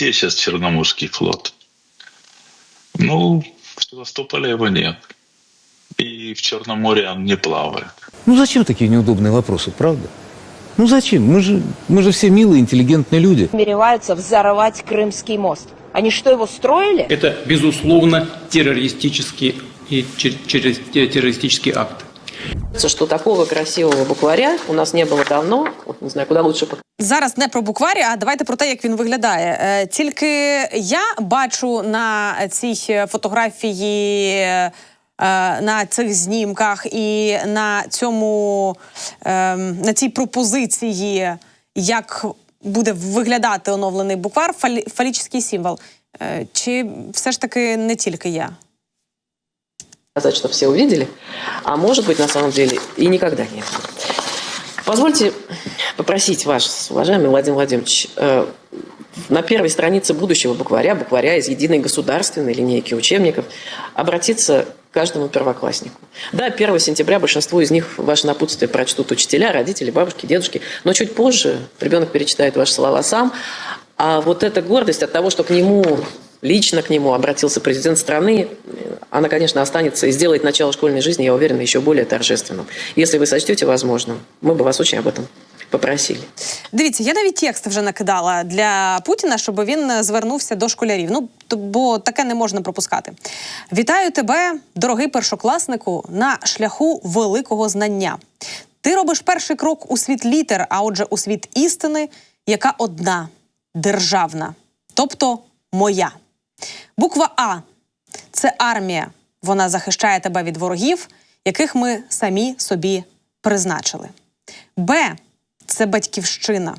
где сейчас Черноморский флот? Ну, в Севастополе его нет. И в Черном море он не плавает. Ну зачем такие неудобные вопросы, правда? Ну зачем? Мы же, мы же все милые, интеллигентные люди. намереваются взорвать Крымский мост. Они что, его строили? Это, безусловно, террористический, и чер- террористический акт. Что такого красивого букваря у нас не было давно. Вот, не знаю, куда лучше. Зараз не про букварі, а давайте про те, як він виглядає. Е, Тільки я бачу на цій фотографії, е, на цих знімках і на цьому ем, на цій пропозиції, як буде виглядати оновлений буквар, фалі, фалічний символ. Е, Чи все ж таки не тільки я? Сказать, что все увидели, а может быть, на самом деле, и никогда не было. Позвольте попросить вас, уважаемый Владимир Владимирович, э, на первой странице будущего букваря, букваря из единой государственной линейки учебников, обратиться к каждому первокласснику. Да, 1 сентября большинство из них ваше напутствие прочтут учителя, родители, бабушки, дедушки, но чуть позже ребенок перечитает ваши слова сам, а вот эта гордость от того, что к нему лично к нему обратился президент страны, э, она, конечно, останется и сделает начало школьной жизни, я уверена, еще более торжественным. Если вы сочтете возможным, мы бы вас очень об этом попросили. Дивіться, я навіть текст вже накидала для Путіна, щоб він е, звернувся до школярів. Ну т- бо таке не можна пропускати. Вітаю тебе, дорогий першокласнику, на шляху великого знання. Ти робиш перший крок у світ літер, а отже, у світ істини, яка одна державна, тобто моя. Буква А це армія. Вона захищає тебе від ворогів, яких ми самі собі призначили. Б це батьківщина.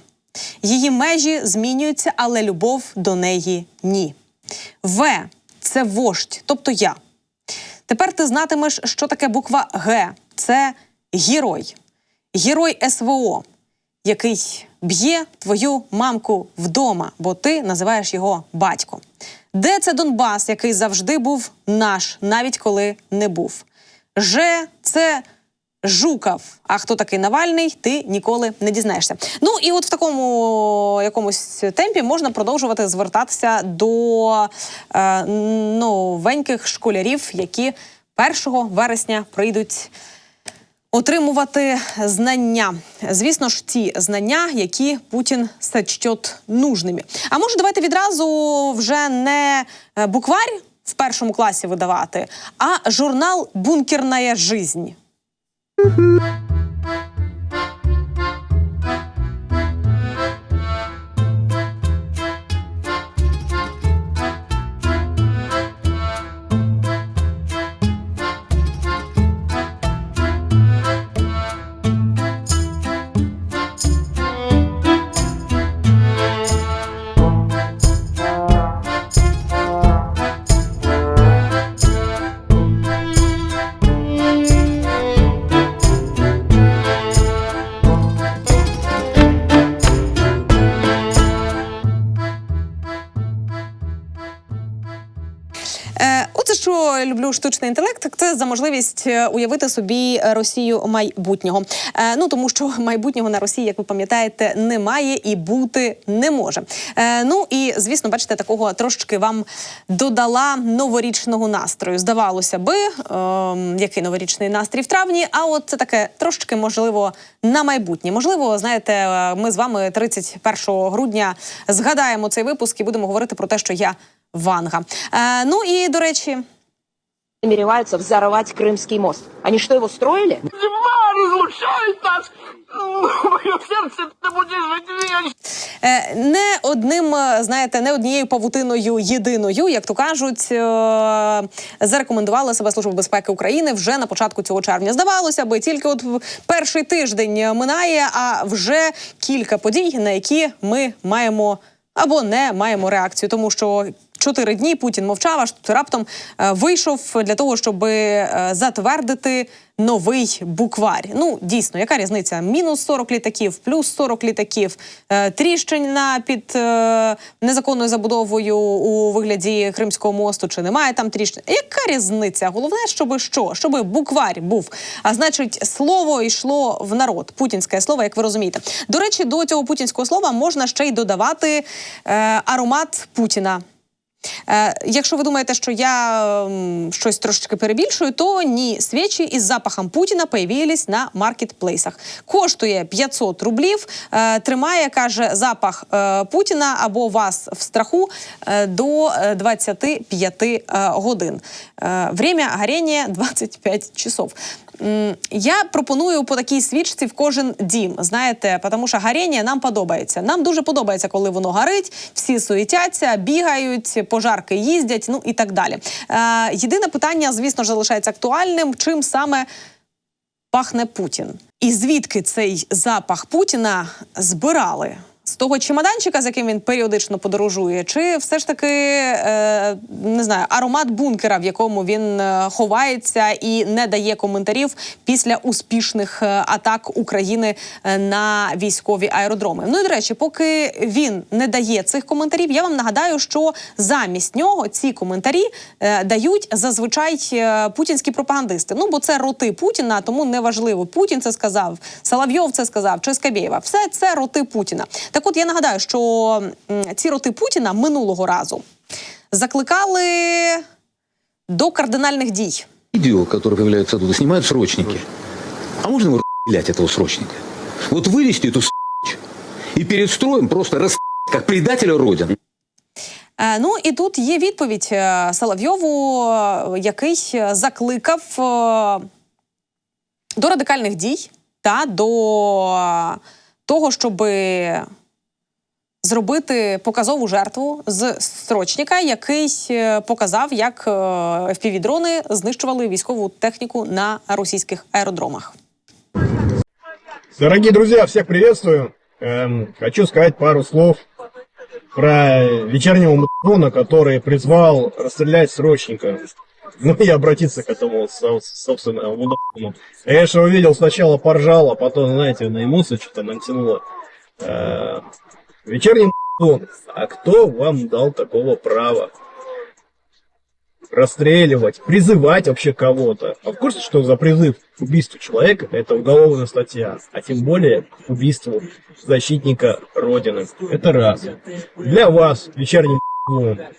Її межі змінюються, але любов до неї ні. В це вождь, тобто я. Тепер ти знатимеш, що таке буква Г. Це герой. Герой СВО, який б'є твою мамку вдома, бо ти називаєш його батько. Де це Донбас, який завжди був наш, навіть коли не був. Ж це Жуков. А хто такий Навальний, ти ніколи не дізнаєшся. Ну і от в такому якомусь темпі можна продовжувати звертатися до е, новеньких школярів, які 1 вересня прийдуть отримувати знання. Звісно ж, ті знання, які Путін сочтет нужними. А може, давайте відразу вже не е, букварь в першому класі видавати, а журнал Бункерна жизнь. Штучний інтелект, це за можливість е, уявити собі е, Росію майбутнього. Е, ну тому що майбутнього на Росії, як ви пам'ятаєте, немає і бути не може. Ну і звісно, бачите, такого трошечки вам додала новорічного настрою. Здавалося би, е, який новорічний настрій в травні. А от це таке трошечки можливо на майбутнє. Можливо, знаєте, ми з вами 31 грудня згадаємо цей випуск і будемо говорити про те, що я Ванга. Е, ну і до речі, Намереваются взорвать Крымский мост. Они что, его строили? е, не одним, е, знаєте, не однією павутиною єдиною, як то кажуть, е, зарекомендувала себе Служба безпеки України вже на початку цього червня. Здавалося би, тільки от в перший тиждень минає, а вже кілька подій, на які ми маємо або не маємо реакцію, тому що чотири дні Путін мовчав, аж тут раптом е, вийшов для того, щоб е, затвердити новий букварь. Ну дійсно, яка різниця? Мінус 40 літаків, плюс 40 літаків, е, тріщина під незаконною забудовою у вигляді Кримського мосту, чи немає там тріщин? Яка різниця? Головне, щоб що? Щоб букварь був. А значить, слово йшло в народ. Путінське слово, як ви розумієте. До речі, до цього путінського слова можна ще й додавати е, аромат Путіна. Е, якщо ви думаєте, що я ем, щось трошечки перебільшую, то ні, свічі із запахом Путіна появились на маркетплейсах. Коштує 500 рублів. Е, тримає, каже, запах е, Путіна або вас в страху до е, 25 е, годин. Время горіння 25 часов. Я пропоную по такій свічці в кожен дім. Знаєте, тому що горіння нам подобається. Нам дуже подобається, коли воно горить, всі суетяться, бігають, пожарки їздять, ну і так далі. Е, єдине питання, звісно ж, залишається актуальним: чим саме пахне Путін? І звідки цей запах Путіна збирали? З того чемоданчика, з яким він періодично подорожує, чи все ж таки е, не знаю, аромат бункера, в якому він е, ховається і не дає коментарів після успішних е, атак України на військові аеродроми. Ну і до речі, поки він не дає цих коментарів, я вам нагадаю, що замість нього ці коментарі дають зазвичай путінські пропагандисти. Ну бо це роти Путіна, тому неважливо. Путін це сказав, Соловйов це сказав, чи Скабєєва. Все це роти Путіна. Так от я нагадаю, що м, ці роти Путіна минулого разу закликали до кардинальних дій. Видео, которые появляются оттуда, снимают срочники. А можно его расстрелять, этого срочника? Вот вывести эту с***ч и перед строем просто рас как предателя Родины. Е, Ну і тут є відповідь е, Соловйову, е, який е, закликав е, до радикальних дій та до е, того, щоб зробити показову жертву з строчника, який е, показав, як е, FPV-дрони знищували військову техніку на російських аеродромах. Дорогие друзья, всех приветствую. Эм, хочу сказать пару слов про вечернего мутона, который призвал расстрелять срочника. Ну и обратиться к этому, со- собственно, мудаку. Я же увидел, сначала поржал, а потом, знаете, на эмоции что-то натянуло. Э, вечерний мутон. А кто вам дал такого права? расстреливать, призывать вообще кого-то. А в курсе, что за призыв к убийству человека это уголовная статья, а тем более к убийству защитника Родины. Это раз. Для вас, вечерний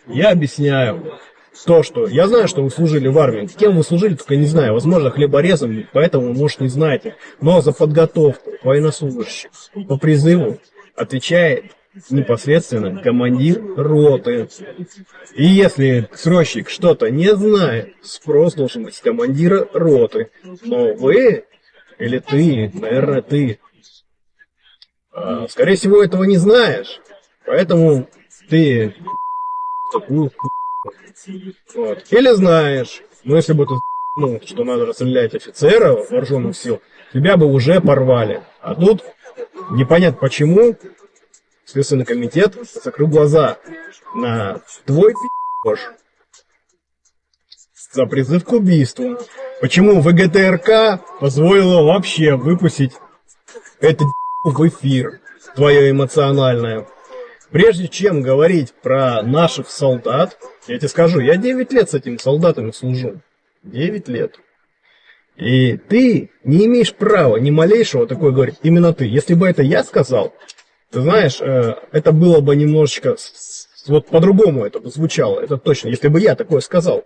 я объясняю то, что я знаю, что вы служили в армии. Кем вы служили, только не знаю. Возможно, хлеборезом, поэтому, может, не знаете. Но за подготовку военнослужащих по призыву отвечает непосредственно командир роты. И если срочник что-то не знает, спрос должен быть с командира роты. Но вы, или ты, наверное, ты, а, скорее всего, этого не знаешь. Поэтому ты такую вот. Или знаешь, но если бы ты ну, что надо расстрелять офицеров вооруженных сил, тебя бы уже порвали. А тут непонятно почему Следственный комитет закрыл глаза на твой пи***ш за призыв к убийству. Почему ВГТРК позволила вообще выпустить это в эфир, твое эмоциональное. Прежде чем говорить про наших солдат, я тебе скажу, я 9 лет с этими солдатами служу. 9 лет. И ты не имеешь права ни малейшего такое говорить. Именно ты. Если бы это я сказал, ты знаешь, э, это было бы немножечко... Вот по-другому это бы звучало. Это точно. Если бы я такое сказал.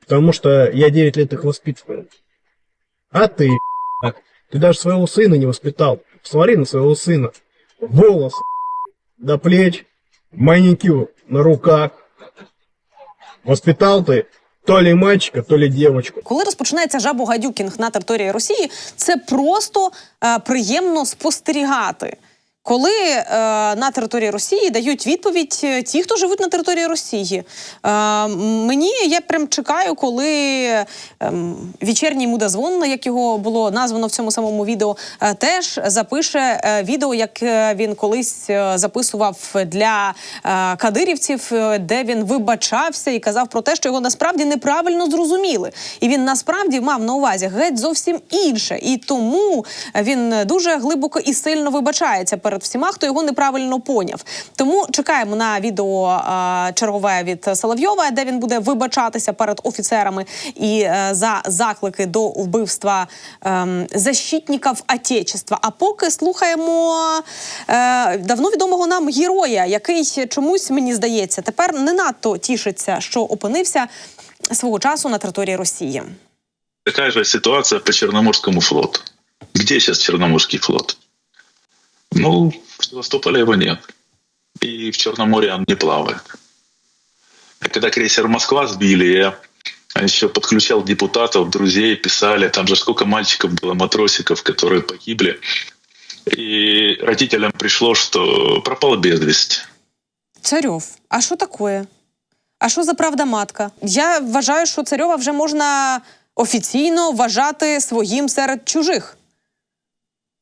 Потому что я 9 лет их воспитывал. А ты, ты даже своего сына не воспитал. Посмотри на своего сына. Волос до плеч, маникюр на руках. Воспитал ты то лі мальчика, то лі дівчинку. Коли розпочинається жабогадюкінг на території Росії, це просто е, приємно спостерігати. Коли е, на території Росії дають відповідь е, ті, хто живуть на території Росії. Е, мені я прям чекаю, коли ем, вечірній мудозвон, як його було названо в цьому самому відео, е, теж запише е, відео, як е, він колись е, записував для е, кадирівців, е, де він вибачався і казав про те, що його насправді неправильно зрозуміли. І він насправді мав на увазі геть зовсім інше. І тому він дуже глибоко і сильно вибачається перед всіма, хто його неправильно поняв. Тому чекаємо на відео чергове від Соловйова, де він буде вибачатися перед офіцерами і е, за заклики до вбивства ем, защитників Отечества. А поки слухаємо е, давно відомого нам героя, який чомусь мені здається тепер не надто тішиться, що опинився свого часу на території Росії. Такая же ситуация по Черноморскому флоту. Где сейчас Черноморский флот? Ну, в Севастополе его нет. И в Черном море он не плавает. А когда крейсер «Москва» сбили, я еще подключал депутатов, друзей, писали. Там же сколько мальчиков было, матросиков, которые погибли. И родителям пришло, что пропал без вести. Царьов, а що таке? А що за правда матка? Я вважаю, що царьова вже можна офіційно вважати своїм серед чужих.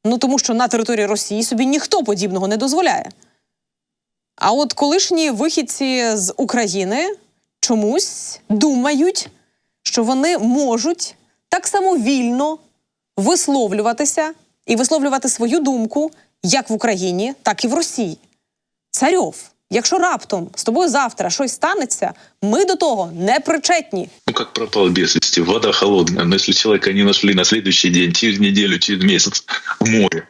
Ну тому що на території Росії собі ніхто подібного не дозволяє. А от колишні вихідці з України чомусь думають, що вони можуть так само вільно висловлюватися і висловлювати свою думку як в Україні, так і в Росії. Царьов, якщо раптом з тобою завтра щось станеться, ми до того не причетні. Ну, как пропал без вести? Вода холодная. Но если человека не нашли на следующий день, через неделю, через месяц в море,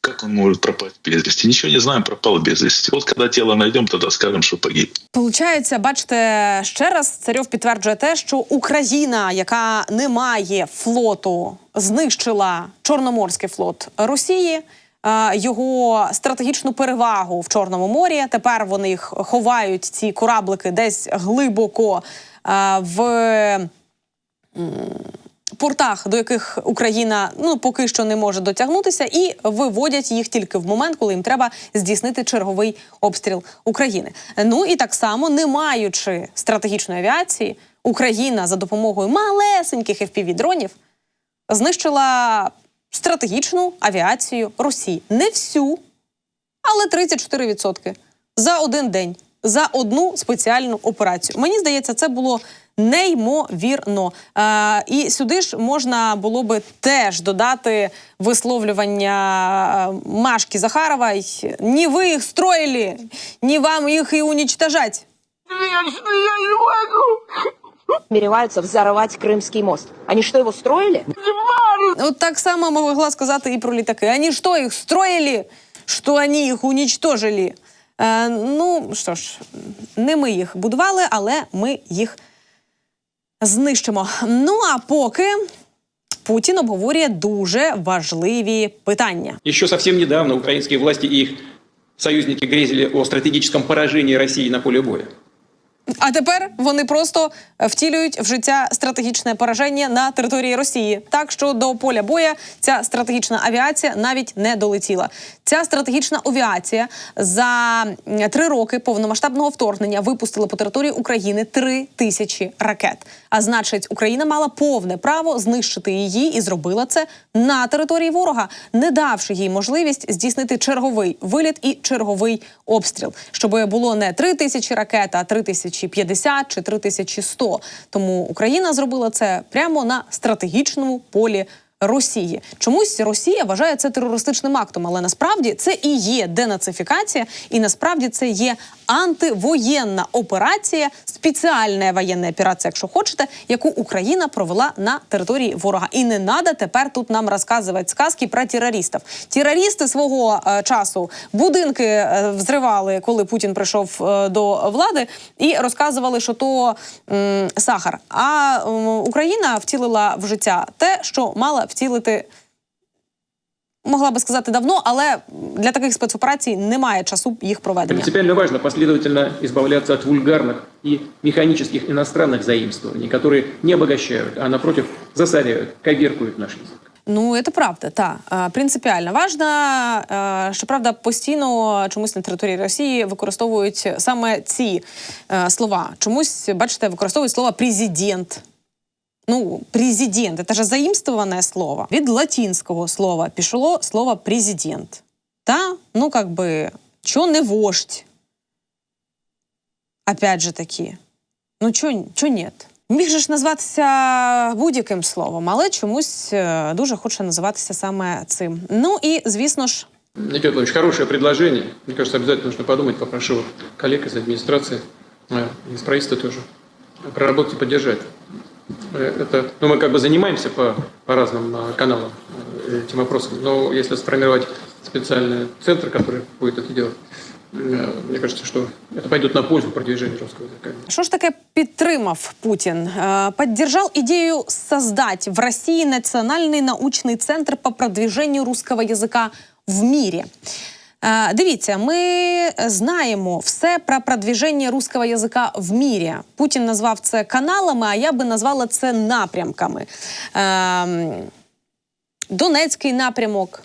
как он может пропасть без вести? Ничего не знаем, пропал без вести. Вот когда тело найдем, тогда скажем, что погиб. Получається, бачите, ще раз царьов підтверджує те, що Україна, яка не має флоту, знищила Чорноморський флот Росії. Е, Його стратегічну перевагу в Чорному морі. Тепер вони ховають ці кораблики десь глибоко е, в портах, до яких Україна ну поки що не може дотягнутися, і виводять їх тільки в момент, коли їм треба здійснити черговий обстріл України. Ну і так само, не маючи стратегічної авіації, Україна за допомогою малесеньких fpv дронів знищила стратегічну авіацію Росії. Не всю, але 34% за один день, за одну спеціальну операцію. Мені здається, це було неймовірно. Е, і сюди ж можна було би теж додати висловлювання е, Машки Захарової. Ні ви їх строїли, ні вам їх і уничтожать. Намереваются взорвать Крымский мост. Они что, его строили? От так само могла сказати і про літаки. Вони що, їх строїли? Що вони їх уничтожили? Е, ну що ж, не ми їх будували, але ми їх знищимо. Ну а поки Путін обговорює дуже важливі питання. Еще совсем недавно украинские власти и их союзники грезили о стратегическом поражении России на поле боя. А тепер вони просто е, втілюють в життя стратегічне пораження на території Росії. Так що до поля боя ця стратегічна авіація навіть не долетіла. Ця стратегічна авіація за три роки повномасштабного вторгнення випустила по території України три тисячі ракет. А значить, Україна мала повне право знищити її і зробила це на території ворога, не давши їй можливість здійснити черговий виліт і черговий обстріл, щоб було не три тисячі ракет, а три тисячі п'ятдесят чи три тисячі сто. Тому Україна зробила це прямо на стратегічному полі. Росії чомусь Росія вважає це терористичним актом, але насправді це і є денацифікація, і насправді це є антивоєнна операція, спеціальна воєнна операція, якщо хочете, яку Україна провела на території ворога. І не треба тепер тут нам розказувати сказки про терористів. Терористи свого е, часу будинки е, взривали, коли Путін прийшов е, до влади, і розказували, що то м, сахар. А м, Україна втілила в життя те, що мала втілити. Могла би сказати давно, але для таких спецоперацій немає часу їх проведення. Принципиально важно последовательно избавляться от вульгарных и механических иностранных заимствований, которые не обогащают, а напротив засоряют, коверкуют наш язык. Ну, це правда, так. Е, Принципіально важно. Е, Щоправда, постійно чомусь на території Росії використовують саме ці е, слова. Чомусь, бачите, використовують слово президент. Ну, президент це ж заимствованное слово. Від латинського слова пішло слово президент. Та, ну, как би, чо не вождь? Опять же таки. Ну, чо, чо нет? Міг же ж назватися будь-яким словом, але чомусь е, дуже хоче називатися саме цим. Ну і звісно ж, Никита Владимирович, хорошее предложение. Мне кажется, обязательно нужно подумать. Попрошу коллег из администрации, э, из правительства тоже, проработать и поддержать. Э, Это, ну, мы как бы занимаемся по, по разным э, каналам э, этим вопросом, но если сформировать специальный центр, который будет это делать, э, мне кажется, что это пойдет на пользу продвижению русского языка. що ж таке підтримав Путін? Е, Поддержал ідею создать в Росії національний научний центр по продвиженню русского язика в мірі. Е, Дивіться, ми знаємо все про продвіження русского язика в мірі. Путін назвав це каналами, а я би назвала це напрямками. Ем, Донецький напрямок,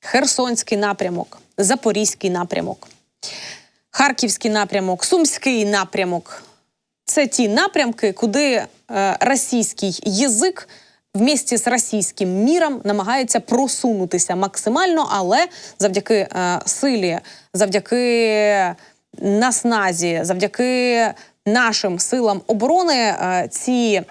Херсонський напрямок, Запорізький напрямок, Харківський напрямок, Сумський напрямок. Це ті напрямки, куди е, російський язик вместе з російським міром намагається просунутися максимально, але завдяки е, силі, завдяки насназі, завдяки нашим силам оборони е, ці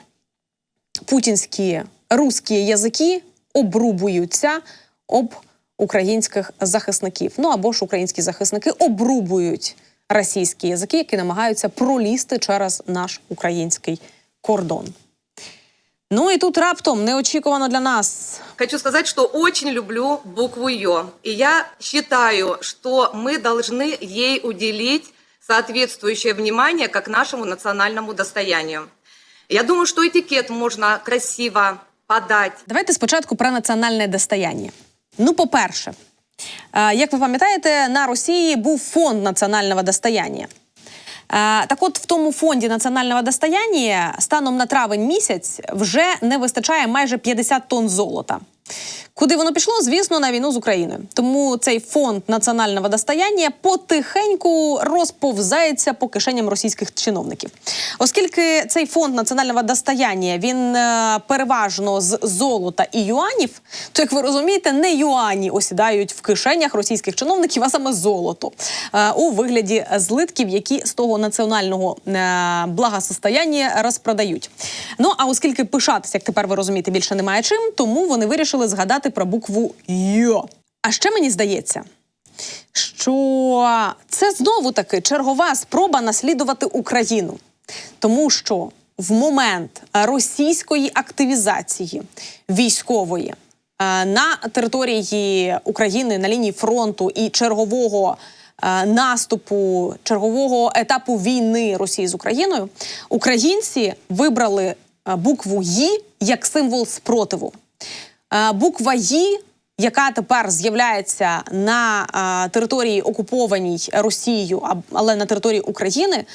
путінські русські язики обрубуються об українських захисників. Ну або ж українські захисники обрубують російські язики, які намагаються пролізти через наш український кордон. Ну і тут раптом неочікувано для нас Хочу сказать, что очень люблю букву Ё. И я считаю, что мы должны ей уделить соответствующее внимание как нашему национальному достоянию. Я думаю, что этикет можно красиво подать Давайте спочатку про національне достояння. Ну, по-перше, е, як ви пам'ятаєте, на Росії був фонд національного достояння. Е, Так от в тому фонді національного достояння станом на травень місяць вже не вистачає майже 50 тонн золота. Куди воно пішло? Звісно, на війну з Україною. Тому цей фонд національного достояння потихеньку розповзається по кишеням російських чиновників. Оскільки цей фонд національного достояння він е, переважно з золота і юанів, то як ви розумієте, не юані осідають в кишенях російських чиновників, а саме золото е, у вигляді злитків, які з того національного е, благосостояння розпродають. Ну а оскільки пишатися, як тепер ви розумієте, більше немає чим, тому вони вирішили згадати про букву Йо. А ще мені здається, що це знову таки чергова спроба наслідувати Україну, тому що в момент російської активізації військової е, на території України на лінії фронту і чергового е, наступу, чергового етапу війни Росії з Україною, українці вибрали е, букву «Ї» як символ спротиву. Е, Буква «Ї», яка тепер з'являється на е, території окупованій Росією, але на території України,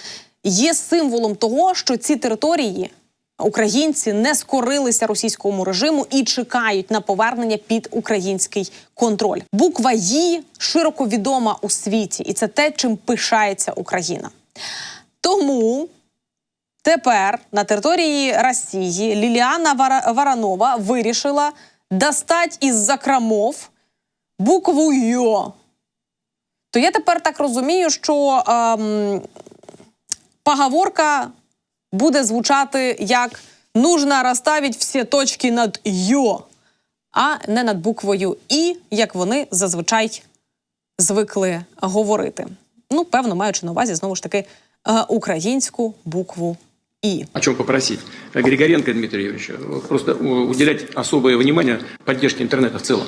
є символом того, що ці території українці не скорилися російському режиму і чекають на повернення під український контроль. Буква «Ї» широко відома у світі, і це те, чим пишається Україна. Тому Тепер на території Росії Ліліана Вара- Варанова вирішила достати із закромов букву Йо. То я тепер так розумію, що ем, поговорка буде звучати як нужно розставити всі точки над Йо, а не над буквою І, як вони зазвичай звикли говорити. Ну, певно, маючи на увазі знову ж таки е, українську букву І. О чем попросить? Григоренко Дмитрия Юрьевича э, просто э, уделять особое внимание поддержке интернета в целом.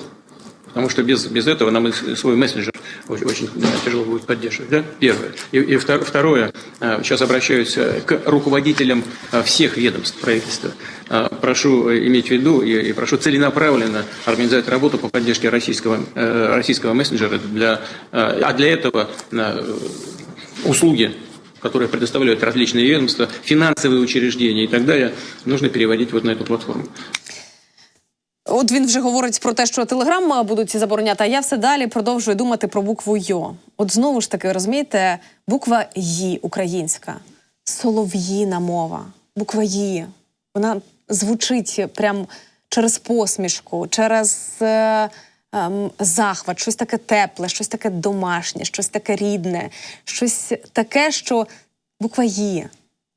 Потому что без, без этого нам и свой мессенджер очень, очень, тяжело будет поддерживать. Да? Первое. И, и втор- второе. э, Сейчас обращаюсь э, к руководителям э, всех ведомств правительства. Э, Прошу э, иметь в виду и, и прошу целенаправленно организовать работу по поддержке российского, э, российского мессенджера. Для, э, а для этого э, услуги которые предоставляют различные ведомства, финансовые учреждения и так далее, нужно переводить вот на эту платформу. От він вже говорить про те, що телеграм будуть забороняти, а я все далі продовжую думати про букву Йо. От знову ж таки, розумієте, буква Ї українська, солов'їна мова, буква Ї. Вона звучить прям через посмішку, через е, ем, захват, щось таке тепле, щось таке домашнє, щось таке рідне, щось таке, що буква Ї.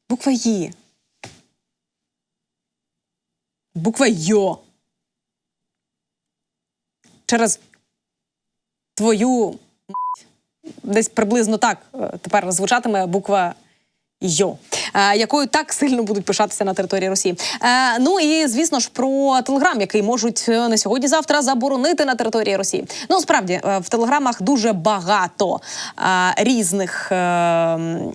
Буква Ї. Буква Йо. Через твою десь приблизно так е, тепер звучатиме буква Йо, е, якою так сильно будуть пишатися на території Росії. Е, ну і звісно ж про телеграм, який можуть е, не сьогодні-завтра заборонити на території Росії. Ну справді в телеграмах дуже багато різних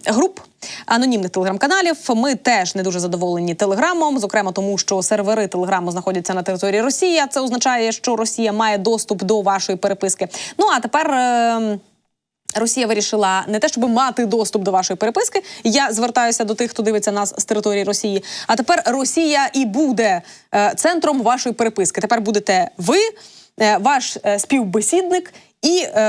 груп. Анонімних телеграм-каналів ми теж не дуже задоволені телеграмом, зокрема тому, що сервери телеграму знаходяться на території Росії. а Це означає, що Росія має доступ до вашої переписки. Ну а тепер. Росія вирішила не те, щоб мати доступ до вашої переписки. Я звертаюся до тих, хто дивиться нас з території Росії. А тепер Росія і буде е, центром вашої переписки. Тепер будете ви, е, ваш е, співбесідник. І е,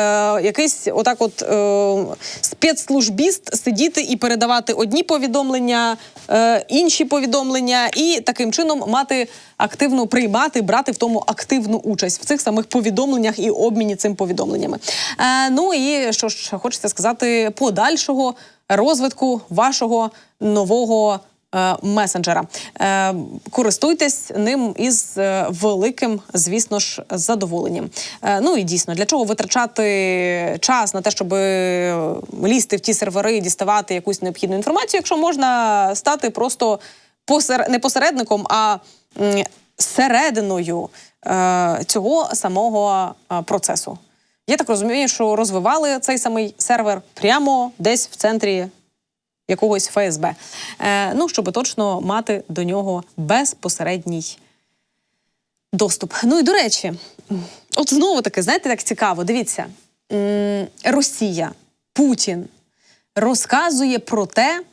якийсь отак, от е, спецслужбіст сидіти і передавати одні повідомлення, е, інші повідомлення, і таким чином мати активно приймати, брати в тому активну участь в цих самих повідомленнях і обміні цим повідомленнями. Е, ну і що ж хочеться сказати, подальшого розвитку вашого нового. Е, Месенджера Е, користуйтесь ним із е, великим, звісно ж, задоволенням. Ну і дійсно, для чого витрачати час на те, щоб лізти в ті сервери і діставати якусь необхідну інформацію, якщо можна стати просто посер... не посередником, а серединою цього самого процесу. Я так розумію, що розвивали цей самий сервер прямо десь в центрі якогось ФСБ. Е, ну, щоб точно мати до нього безпосередній доступ. Ну і до речі, от знову таки, знаєте, так цікаво. Дивіться, Росія, Путін розказує про те,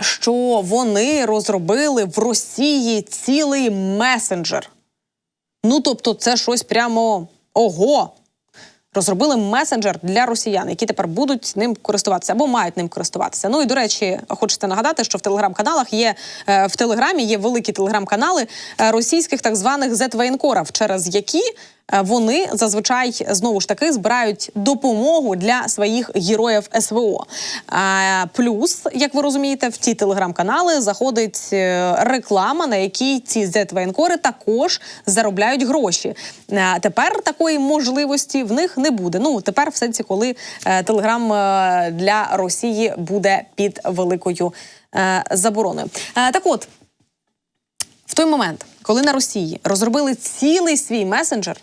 що вони розробили в Росії цілий месенджер. Ну, тобто, це щось прямо ого. Розробили месенджер для росіян, які тепер будуть ним користуватися або мають ним користуватися. Ну і до речі, хочете нагадати, що в телеграм-каналах є е, в Телеграмі є великі телеграм-канали е, російських так званих зет-воєнкорів, через які вони зазвичай знову ж таки збирають допомогу для своїх героїв СВО. Е, Плюс, як ви розумієте, в ті телеграм-канали заходить е, реклама, на якій ці зет-воєнкори також заробляють гроші. Е, Тепер такої можливості в них не буде. Ну тепер в сенсі, коли е, телеграм е, для Росії буде під великою е, забороною. Е, Так от. В той момент, коли на Росії розробили цілий свій месенджер,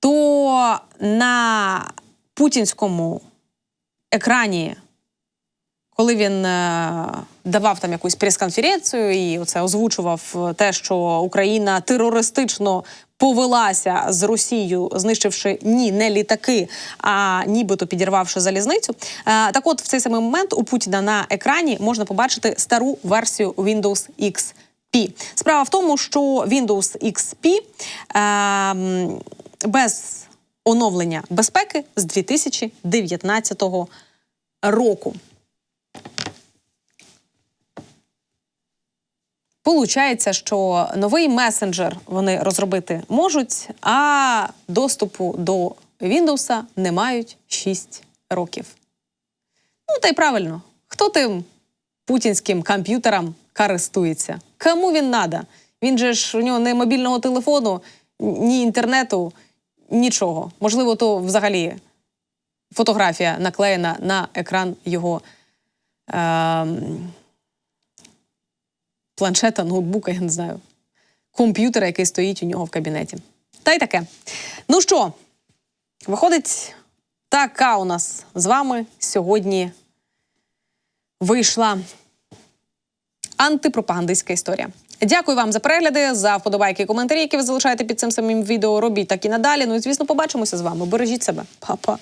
то на путінському екрані, коли він е, давав там якусь прес-конференцію і оце озвучував те, що Україна терористично повелася з Росією, знищивши ні не літаки, а нібито підірвавши залізницю. Е, так, от в цей самий момент у Путіна на екрані можна побачити стару версію Windows XP. Справа в тому, що Windows XP е, м, без оновлення безпеки з 2019 року. Получається, що новий месенджер вони розробити можуть, а доступу до Windows не мають 6 років. Ну, та й правильно, хто тим путінським комп'ютером користується? Кому він надо? Він же ж у нього не мобільного телефону, ні інтернету, нічого. Можливо, то взагалі фотографія наклеєна на екран його. Ем, планшета, ноутбука, я не знаю, комп'ютера, який стоїть у нього в кабінеті. Та й таке. Ну що, виходить, така у нас з вами сьогодні вийшла антипропагандистська історія. Дякую вам за перегляди, за вподобайки і коментарі, які ви залишаєте під цим самим відео. Робіть так і надалі. Ну і звісно, побачимося з вами. Бережіть себе, Па-па.